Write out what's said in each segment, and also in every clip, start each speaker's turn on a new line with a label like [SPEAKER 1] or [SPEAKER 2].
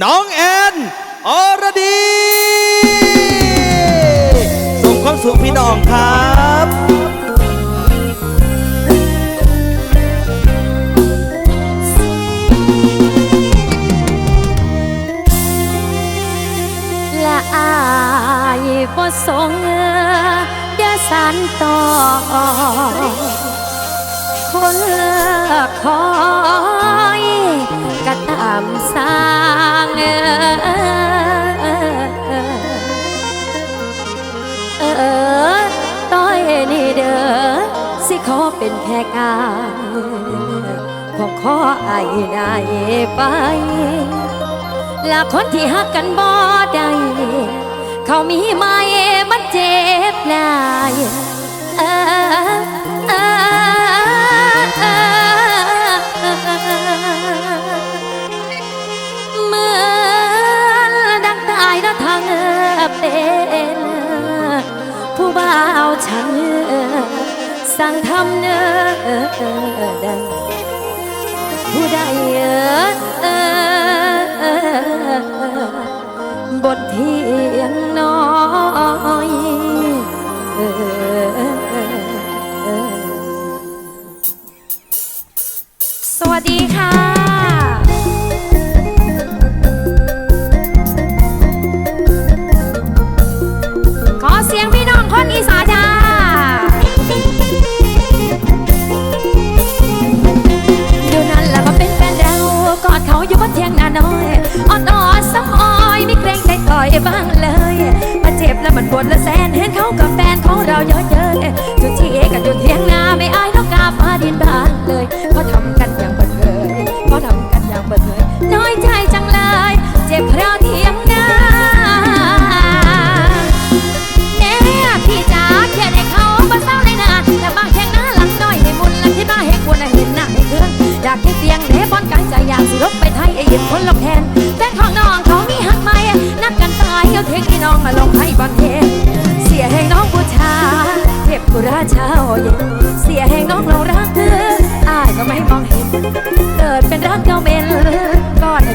[SPEAKER 1] น้องแอนอรดีส่งความสุขพี่น้องครับ
[SPEAKER 2] ละอายบ่สงเอย่าสันต่อคนเลิกคอ ต้อยนี่เด้อสิขอเป็นแค่กายขอขอไอ้ได้ไปและคนที่หักกันบ่ได้เขามีไหม สั่งทำเนอได้ผู้ใดเออบทเทียงน้อยสวัสดีค่ะ บ้างเลย มาเจ็บแล้วมันปวดและแสนเห็นเขากับแฟนของเราเยอะเย้ยจุดที่เอกับจุดเทียงนาไม่อายนกกาฟ้าดินบานเลยเขาทำกันอย่างเปิดเผยเขาทำกันอย่างเปิดเผยน้อยใจจังเลย เจ็บเพราะเทียงนาแน่พี่จ๋าเขียนให้เขาบ่เศร้าเลยนะแต่บางแข่งหน้าหลังน้อยให้มุนและที่บ้าให้ควรเห็นหน้าให้เพื่ออยากให้เตียงเดบอนกายใจอยากสิลบไปไทยไอ้เห็นคนลบแทนแฟน มาลงให้บางเทนเสียแห่งน้องบูชา เทพกุราชาโอเย็นเสียแห่งน้องเรารักเธออายก็ไม่มองเห็น เกิดเป็นรักเก่าเมนก็ได้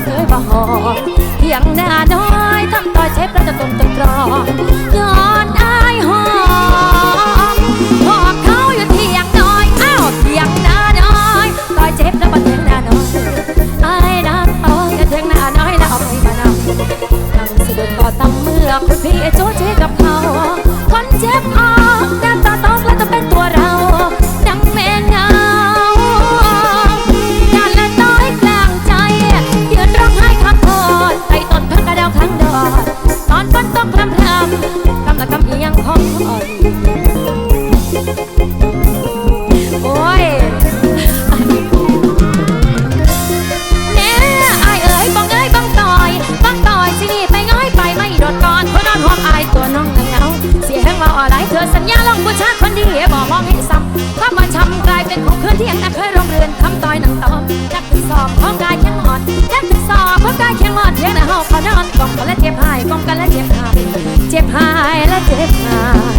[SPEAKER 2] คืนที่ยังนักเคยร้องเรือนคำต่อยหนังตอมจักถึงสอบของกายแข็งอ่อนจักถึงสอบของกายแข็งอ่อนเทียงหน้าห้องเขานอนกล่อมกันและเจ็บหายกล่อมกันและเจ็บหายเจ็บหายและเจ็บหาย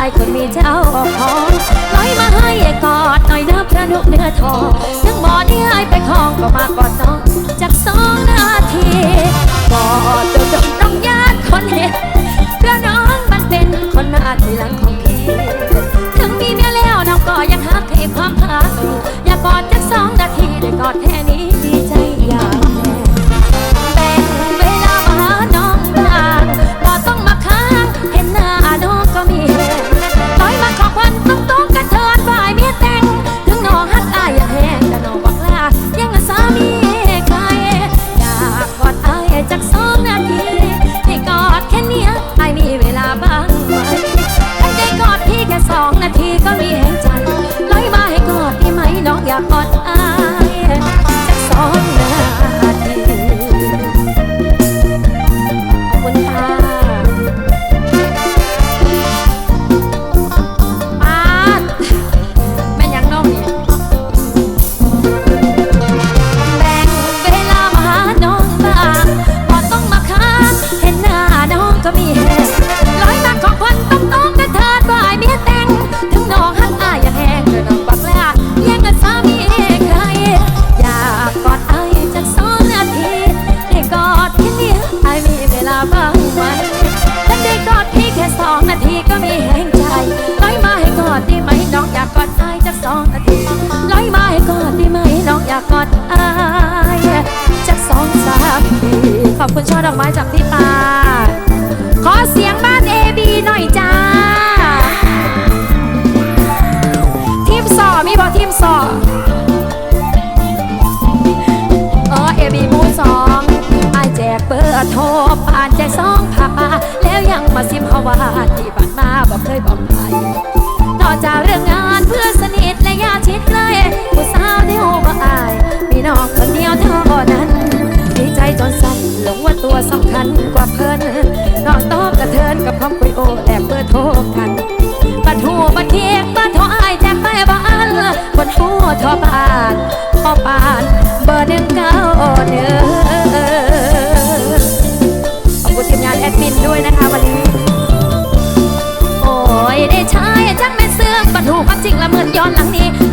[SPEAKER 2] าะอายคนมีเจ้าของน้อยมาให้กอดหน่อยนะพระนุกเนื้อทองทั้งหมอนี่ให้ไปคลองก็มากอดน้องจา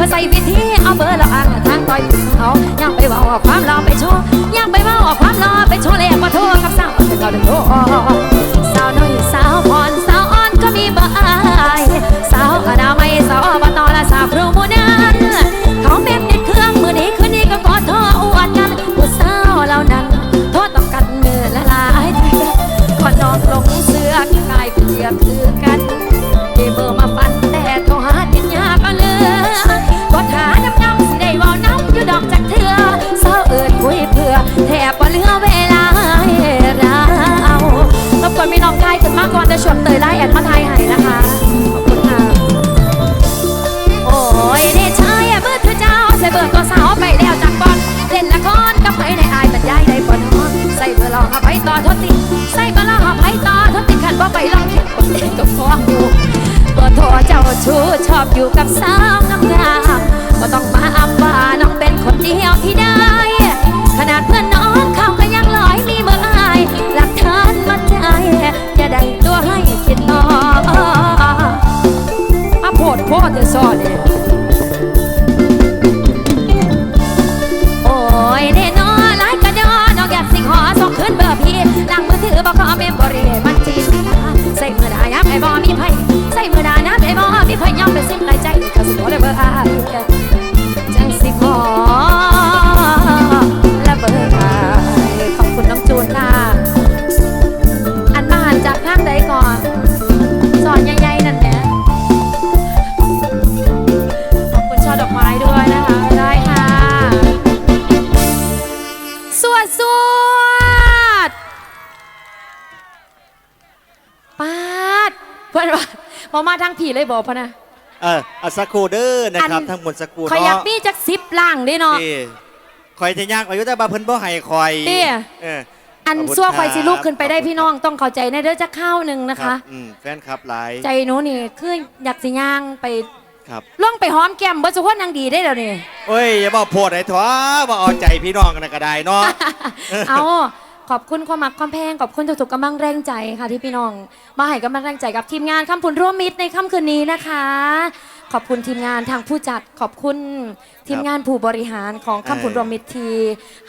[SPEAKER 2] ใส่วิธีเอาเบอร์เราอ่างทางต่อยเขายังไปเว่าเอกความรอไปโชว์ ต่อทดติดใส่เบอร์ลองเอาไผต่อทดติดขันว่าไปลองเขียนเองกับฟ้องอยู่บอร์โทรเจ้าชู้ชอบอยู่กับสาวงามงามก็ต้องมาอำว่าน้องเป็นคนเดียวที่ได้ ขนาดเพื่อนน้องเขาก็ยังลอยมีเบอร์อายหลักฐานมัดใจอย่าได้ตัวให้คิดต่อมาโพดโพดจะสอนเนี่ย ผีเลยบอกพะนะ
[SPEAKER 1] เออเอาสักครูเด้อนะครับ
[SPEAKER 2] อัน
[SPEAKER 1] ทั้งหมดสักครู
[SPEAKER 2] ขอยอยาก
[SPEAKER 1] เนาะ
[SPEAKER 2] มีจักสิบล่างเด้เนาะ
[SPEAKER 1] ที่คอยจะยากอายุแต่บาเพิ่นบ่ให้คอย
[SPEAKER 2] เตี้ย
[SPEAKER 1] เออ
[SPEAKER 2] อัน
[SPEAKER 1] ขอบคุณ
[SPEAKER 2] ซัวคอยสิ
[SPEAKER 1] ครับ
[SPEAKER 2] ลูกขึ้นไปได้พี่น้องต้องเข้าใจในเด้อจะข้าวหนึ่งนะ
[SPEAKER 1] ครั
[SPEAKER 2] คะ
[SPEAKER 1] บอืมแฟนคลับหลาย
[SPEAKER 2] ใจหนูนี่คืออยากสิย่างไป
[SPEAKER 1] ครับ
[SPEAKER 2] ล่องไปหอมแก้มเบิร์สุขนนางดีได้แล้วนี่
[SPEAKER 1] โอ้ยอย่าบอกโพดไอ้ถั่วบ่เอาใจพี่น้องกันนะก็ได้เนาะ
[SPEAKER 2] เอา ขอบคุณความมักความแพงขอบคุณทุกๆกำลังแรงใจค่ะที่พี่น้อง มาให้กำลังแรงใจกับทีมงานคำพุนร่วมมิตรในค่ำคืนนี้นะคะ ขอบคุณทีมงานทางผู้จัดขอบคุณทีมงานผู้บริหารของคำพุนร่วมมิตรที่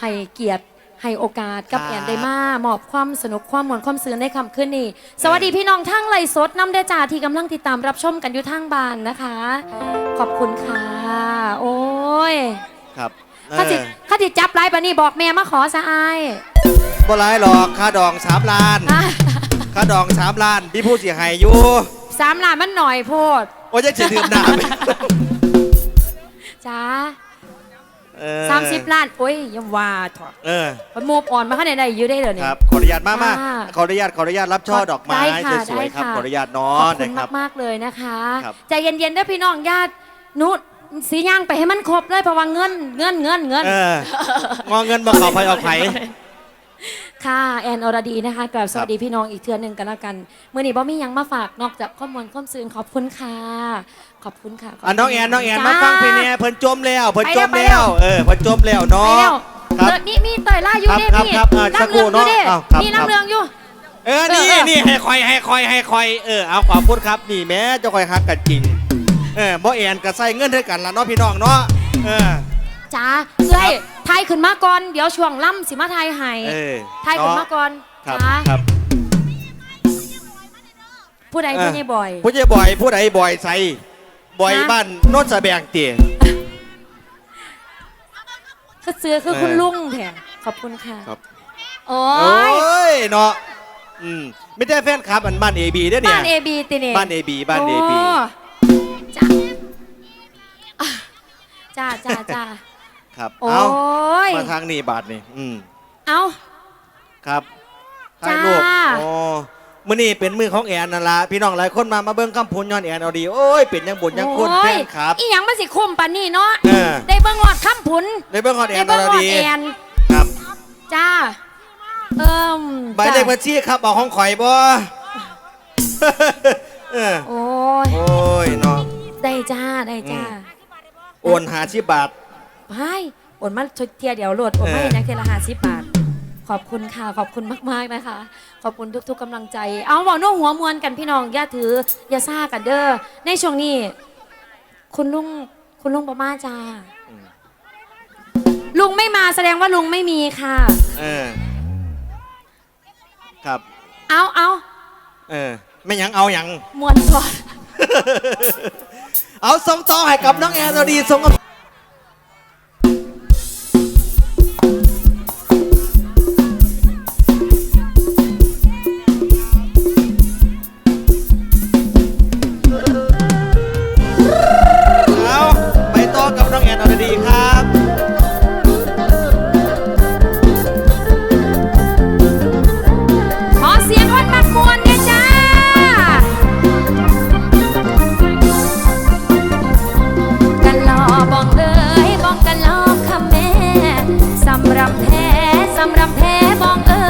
[SPEAKER 2] ให้เกียรติให้โอกาสกับ
[SPEAKER 1] ครับ
[SPEAKER 2] แอนไดมามอบความสนุกความมวลความซื่นในค่ำคืนนี้สวัสดีพี่น้องทั้งไลฟ์สดน้ำเดจ่าที่กำลังติดตามรับชมกันอยู่ทางบ้านนะคะ ขอบคุณค่ะ โอ้ย
[SPEAKER 1] ครับเอ
[SPEAKER 2] ข้าจิ
[SPEAKER 1] อ
[SPEAKER 2] ข้าจิจับไลฟ์ปะนี่บอกแม่มาขอสะอาย
[SPEAKER 1] บ่ร้ายหรอกค่าดองสามล้าน
[SPEAKER 2] อะ
[SPEAKER 1] ค่าดองสามล้านที่ผู้เสียหายอยู่
[SPEAKER 2] สามล้านมันหน่อยโพด
[SPEAKER 1] โอ้ยจะจะดื่มน้ำ
[SPEAKER 2] จ้า
[SPEAKER 1] เออ
[SPEAKER 2] สามสิบล้าน โอ้ยอยังว่าถอด
[SPEAKER 1] เออ
[SPEAKER 2] มันมูฟออนมาขนาดไหนอยู่ได้เหรอ
[SPEAKER 1] ค
[SPEAKER 2] เนี่ย
[SPEAKER 1] รับขออนุญาตมากมา
[SPEAKER 2] ค่ะ
[SPEAKER 1] ขออนุญาตขออนุญาตรับช่อดอกไม้
[SPEAKER 2] ได้ค่ะ
[SPEAKER 1] สวยๆครับ
[SPEAKER 2] ได้ค่ะ
[SPEAKER 1] ขออนุญาตเน้อ
[SPEAKER 2] ขอบคุ
[SPEAKER 1] นะ
[SPEAKER 2] ณ
[SPEAKER 1] ครับ
[SPEAKER 2] มากๆเลยนะคะ
[SPEAKER 1] ครับ
[SPEAKER 2] ใจเย็นๆด้วยพี่น้องญาตินุชสีย่างไปให้มันครบเลยเพราะว่าเงินเงินเงินเงิน
[SPEAKER 1] เอองอเงินมาขอไฟออกไผ
[SPEAKER 2] ค่ะแอนอรดีนะคะกราบสวัสดีพี่น้องอีกเทือนหนึ่งกันแล้วกันเมื่อนี้บ่มีหยังมาฝากนอกจากข้อมูลข้อมซื่นขอบคุณค่ะ ขอบคุณค่ะขบ
[SPEAKER 1] อะน้องแอนน้องแอน
[SPEAKER 2] จ้
[SPEAKER 1] มาฟังเพลงนี้เพิ่นจมแล้วเพิ่นจม
[SPEAKER 2] ไปแล้
[SPEAKER 1] แล้ววเออเพิ่นจมแล้ว
[SPEAKER 2] ไป
[SPEAKER 1] เนาะ
[SPEAKER 2] แล้ว
[SPEAKER 1] ครับ
[SPEAKER 2] เออนี่มีเตยล่าอยู่
[SPEAKER 1] ครับ
[SPEAKER 2] เด้
[SPEAKER 1] ครับ
[SPEAKER 2] พี่
[SPEAKER 1] ครับอ่าสัก
[SPEAKER 2] น้ำ
[SPEAKER 1] ครู่
[SPEAKER 2] เรืองอยู่เด้
[SPEAKER 1] เนาะอ้าวครับ
[SPEAKER 2] มี
[SPEAKER 1] ครับ
[SPEAKER 2] น้ำเรืองอยู่
[SPEAKER 1] เออนี่
[SPEAKER 2] เออเออ
[SPEAKER 1] นี่ให้คอยให้คอยให้คอยเออเอาขอบคุณครับนี่แม้จะคอยฮักกันจริงเออบ่แอนก็ใส่เงินด้วยกันละเนาะพี่น้องเนาะเออ
[SPEAKER 2] จ้าเอ้ย ไทยขึ้นมาก่อน เดี๋ยวช่วงล่ำสิมาไทยให้
[SPEAKER 1] เออ
[SPEAKER 2] ไทยขึ้นมาก่อน
[SPEAKER 1] ครับ
[SPEAKER 2] จ้า
[SPEAKER 1] ครับ
[SPEAKER 2] ผู้ใดผู้ใหญ่บ่อย
[SPEAKER 1] ผู้ใหญ่บ่อย ผู้ใดบ่อยใส่บ่อย
[SPEAKER 2] ฮะ
[SPEAKER 1] บ้านโนนสะแบงเตี๋ย
[SPEAKER 2] คือซื้อคือคุณ
[SPEAKER 1] เออ
[SPEAKER 2] ลุงแทนขอบคุณค่ะ
[SPEAKER 1] ครับ
[SPEAKER 2] โอ้
[SPEAKER 1] โอ้
[SPEAKER 2] ย
[SPEAKER 1] ยเนาะอืมไม่ได้แฟนคลับอันบ้านเอบีเด้อเนี่
[SPEAKER 2] บ้าย นเอบีติเนี่ย
[SPEAKER 1] บ้านเอบีบ้านเอบี
[SPEAKER 2] โจ้าอะจ้าจ้าจ้า
[SPEAKER 1] ครับ
[SPEAKER 2] โอ้
[SPEAKER 1] เอา
[SPEAKER 2] ย
[SPEAKER 1] มาทางนี้บาทนี่อืม
[SPEAKER 2] เอา
[SPEAKER 1] ครับ
[SPEAKER 2] จ้า
[SPEAKER 1] ถ่ายรูปโอ้มื้อนี้เป็นมือของแอนนั่นล่ะพี่น้องหลายคนมามาเบิ่งคำพูนย้อนแอนเอาดีโอ้ยเป็นยังบุญยังคุณ
[SPEAKER 2] โอ้
[SPEAKER 1] แฟ
[SPEAKER 2] ย
[SPEAKER 1] นครับ
[SPEAKER 2] อีหยังมาสิคุมปานนี่เนาะ
[SPEAKER 1] เออ
[SPEAKER 2] ได้เบิ่งหอดคำผุน
[SPEAKER 1] ได้เบิ่งฮอดแอ
[SPEAKER 2] ได้
[SPEAKER 1] น
[SPEAKER 2] เบิ่ง
[SPEAKER 1] เอา
[SPEAKER 2] หอด
[SPEAKER 1] ดี
[SPEAKER 2] แอน
[SPEAKER 1] ครับ
[SPEAKER 2] จ้า เอิ่ม
[SPEAKER 1] หมายเลข
[SPEAKER 2] จ้า
[SPEAKER 1] บัญชีครับเอาของข่อยบ่ เออ
[SPEAKER 2] โอ้ย
[SPEAKER 1] โอ้ยเนาะ
[SPEAKER 2] ได้จ้าได้จ้า
[SPEAKER 1] อืมโอนหาชิบาท
[SPEAKER 2] ไพ่โอนมาทดเทียเดี๋ยวโหลดโอนมา
[SPEAKER 1] เออ
[SPEAKER 2] ให้นักเทยละหาสิบบาท ขอบคุณค่ะ ขอบคุณมากๆนะคะ ขอบคุณทุก ๆกำลังใจ เอาบอกน้องหัวมวลกันพี่น้องอย่าถืออย่าซ่ากันเด้อ ในช่วงนี้ คุณลุงคุณลุงประมาจ้าลุงไม่มาแสดงว่าลุงไม่มีค่ะ
[SPEAKER 1] เออ ครับ เอาเอาเอ
[SPEAKER 2] อ ไม่หยังเอาหยังมวนก่อน เอาส่งต่อให้กับน้องแอนเอาดีส่งกับ ท้บองเอ้ย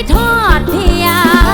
[SPEAKER 2] คิดทอดเพี่
[SPEAKER 1] ย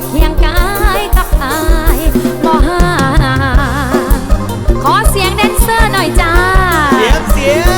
[SPEAKER 2] กเคียงกายกับอายมห่าขอเสียงแดนเซอร์หน่อยจ้า เสียงเสียง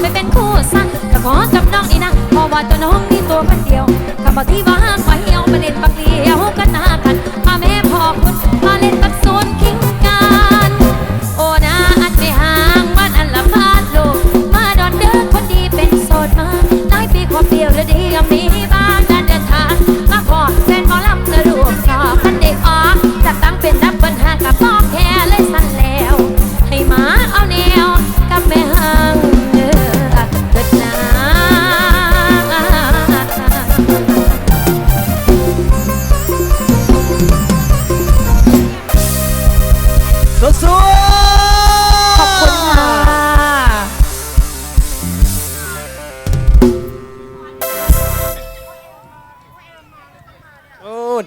[SPEAKER 2] ไม่เป็นคู่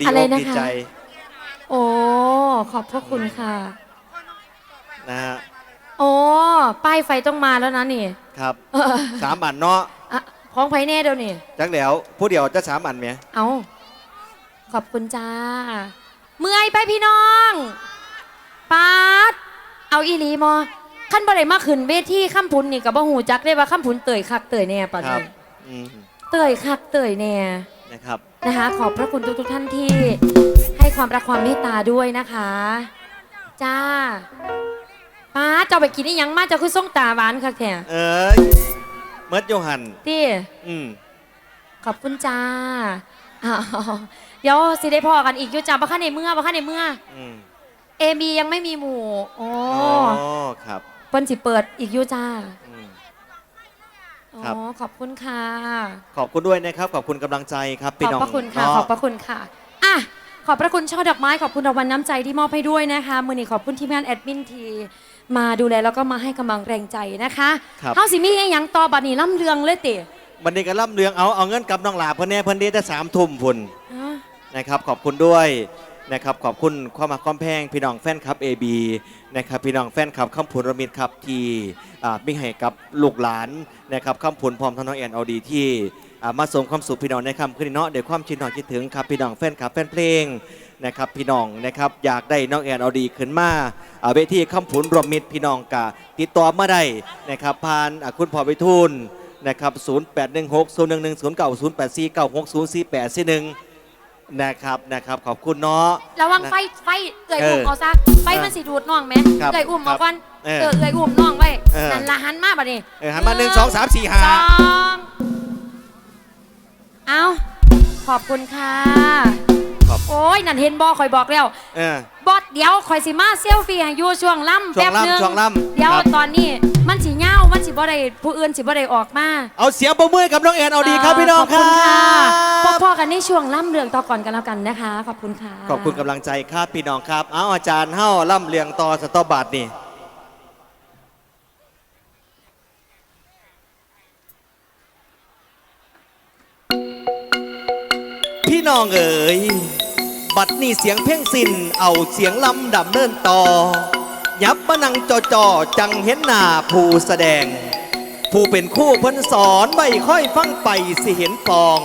[SPEAKER 2] ดีอะไร
[SPEAKER 1] อก
[SPEAKER 2] นะ
[SPEAKER 1] ดี
[SPEAKER 2] คะ
[SPEAKER 1] ใจ
[SPEAKER 2] โอ้ขอบพระคุณค่ะ
[SPEAKER 1] นะฮะ
[SPEAKER 2] โอ้ป้ายไฟต้องมาแล้วนะนี่
[SPEAKER 1] ครับ
[SPEAKER 2] เออ
[SPEAKER 1] สามอันเนาะ
[SPEAKER 2] อะของไผแน่เดี๋ยวนี่
[SPEAKER 1] จักแล้วผู้เดียวจะสามอันไหม
[SPEAKER 2] เอาขอบคุณจ้า เมื่อยไปพี่น้องปาดเอาอีหลีมอขั้นบ่ได้มาขึ้นเวทีข้ามพุนนี่กับบ่หูจักได้ว่าข้ามพุนเตยคักเตยแน่ปาน
[SPEAKER 1] ครั
[SPEAKER 2] นี้
[SPEAKER 1] บอืม
[SPEAKER 2] เตยคักเตยแน่
[SPEAKER 1] นะครับ
[SPEAKER 2] นะคะ ขอบพระคุณทุกทท่านที่ให้ความรักความเมตตาด้วยนะคะ จ้าป้าดเจ้าไปกินนี่ยังมาเจ้าคือส่งตาหวานคักแท้
[SPEAKER 1] เอ้ยเมิดโยหัน
[SPEAKER 2] ตี้
[SPEAKER 1] อืม
[SPEAKER 2] ขอบคุณจ้าอ้าวเดี๋ยวสิได้พอกันอีกอยู่จ้าบ้าข้าในเมื่อบ้าข้าในเมื่อ
[SPEAKER 1] อืม
[SPEAKER 2] เอบียังไม่มีหมู่ โอ้
[SPEAKER 1] อ๋อครับ
[SPEAKER 2] เปิ้นสิเปิดอีกอยู่จ้า
[SPEAKER 1] อืม
[SPEAKER 2] อ๋อ
[SPEAKER 1] ครับ
[SPEAKER 2] ขอบคุณค่ะ
[SPEAKER 1] ขอบคุณด้วยนะครับ ขอบคุณกำลังใจครับ
[SPEAKER 2] ข
[SPEAKER 1] พี่
[SPEAKER 2] อบ
[SPEAKER 1] น้อง
[SPEAKER 2] พระคุณค่ะ
[SPEAKER 1] เนา
[SPEAKER 2] ขอบพระคุณค่ะอะ ขอบพระคุณช่อดอกไม้ ขอบคุณรางวัลน้ำใจที่มอบให้ด้วยนะคะมือนี้ขอบคุณทีมงานแอดมินที มาดูแลแล้วก็มาให้กำลังแรงใจนะคะ
[SPEAKER 1] ครับ
[SPEAKER 2] เฮาสิมีอหยังต่อบัดนี้ล่ำเรืองเลยติ
[SPEAKER 1] วันนี้ก็ล่ำเรืองเอาเอาเงินกับน้องหลาเพิ่นแน่เพิ่นได้แต่สามทุ่มพุ่น
[SPEAKER 2] ฮะ
[SPEAKER 1] นะครับ ขอบคุณด้วย นะครับขอบคุณความมาความแพงพี่น้องแฟนคลับ AB นะครับพี่น้องแฟนคลับคำผุนรมิตรครับที่มิ่งให้กับลูกหลานนะครับคำผุนพร้อมทั้งน้องแอนเอาดีที่มาส่งความสุขพี่น้องในคำคืนนี้เนาะเดี๋ยวความชินหน่อยคิดถึงครับพี่น้องแฟนคลับแฟนเพลงนะครับพี่น้องนะครับอยากได้น้องแอนเอาดีขึ้นมาเวทีคำผุนรวมมิตรพี่น้องกะติดต่อมาได้นะครับผ่านคุณพ่อไปทุนนะครับ 0816 011 09 084 96 048 นะครับนะครับขอบคุณเนาะ
[SPEAKER 2] ระวังไฟไฟเอ่ย
[SPEAKER 1] เออ
[SPEAKER 2] อุ้มเอาซะไฟมันสิดูดน้องไหม
[SPEAKER 1] ครับ
[SPEAKER 2] เอ่ยอุ้มเอาก่อน
[SPEAKER 1] เออ
[SPEAKER 2] เออเอ่ยอุ้มน้องไว้
[SPEAKER 1] เออ
[SPEAKER 2] นั่นละหันมาบัดนี้
[SPEAKER 1] เออหันมาหนึ่งสองสามสี่ห้า
[SPEAKER 2] สองเอาขอบคุณค่ะ
[SPEAKER 1] ขอบ
[SPEAKER 2] โอ้ยนั่นเห็นบอคอยบอกแล้ว
[SPEAKER 1] เออ
[SPEAKER 2] บอสเดี๋ยวคอยสิมาเซลฟี่ให้อยู่ช่วงล่ำ
[SPEAKER 1] ช่ว
[SPEAKER 2] แป๊
[SPEAKER 1] ง
[SPEAKER 2] บ
[SPEAKER 1] ล่ำ
[SPEAKER 2] นึง
[SPEAKER 1] ช่วงล่ำ
[SPEAKER 2] เดี๋ยว
[SPEAKER 1] ครับ
[SPEAKER 2] ตอนนี้มันสิเง่ามันสิบ่ได้ผู้อื่นสิบ่ได้ออกมา
[SPEAKER 1] เอาเสียงปรบมือให้กับน้องแอนเอาดีครับพี่น้อง
[SPEAKER 2] ขอบ
[SPEAKER 1] ครั
[SPEAKER 2] คุณค่ะ
[SPEAKER 1] บ
[SPEAKER 2] พอๆกันในช่วงล่ำเรื่องต่อก่อนกันแล้วกันนะคะ ขอบคุณค่ะ
[SPEAKER 1] ขอบคุณกำลังใจครับพี่น้องครับ เอาอาจารย์เฮ้าล่ำเลียงต่อสตอบาทนี่ พี่น้องเอ๋ย บัดนี้เสียงเพ่งสินเอาเสียงลำดำเนินต่อ ยับมานังจอจอจังเห็นหน้าผู้แสดง ผู้เป็นคู่เพิ่นสอนไว้ค่อยฟังไปสิเห็นปอง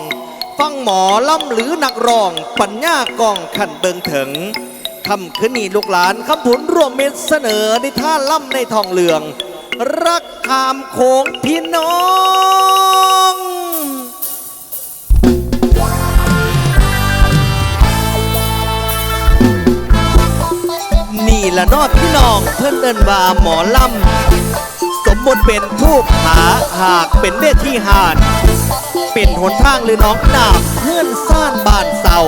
[SPEAKER 1] ฟังหมอล่ำหรือนักร้อง ปัญญากองขันเบิงถึงคำคืนนี้ลูกหลานคำผุนร่วมเม็ดเสนอในท่าล่ำในทองเหลือง รักขามโขงพี่น้อง ละนอพี่น้องเพื่อนเอินว่าหมอลำ สมมติเป็นผู้ผาหากเป็นเวทีหาน เป็นหนทางหรือน้องนาบเพื่อนซ่านบ้านเศร้า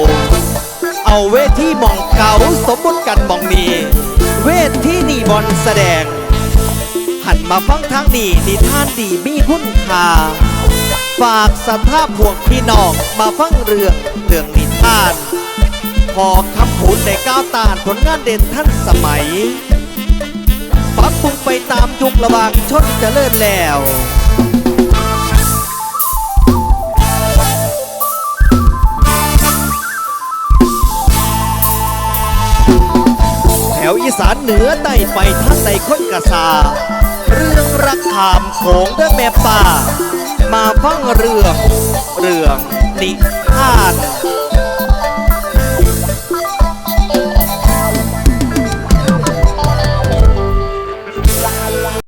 [SPEAKER 1] เอาเวทีมองเก่าสมมติกันมองนี้ เวทีนี่บอลแสดง หันมาฟังทางนี้นิท่านดีมีคุณค่าฝากสภาพพวกพี่น้องมาฟังเรื่องเรื่องนิทาน พอคำพูดในก้าวตานผลงานเด่นท่านสมัยปรับปรุงไปตามยุคระวางชนเจริญแล้วแถวอีสานเหนือไต่ไปทั้งในคนกระซา เรื่องรักขามโขงเด้อแม่ป่า มาฟังเรื่อง เรื่องนิทาน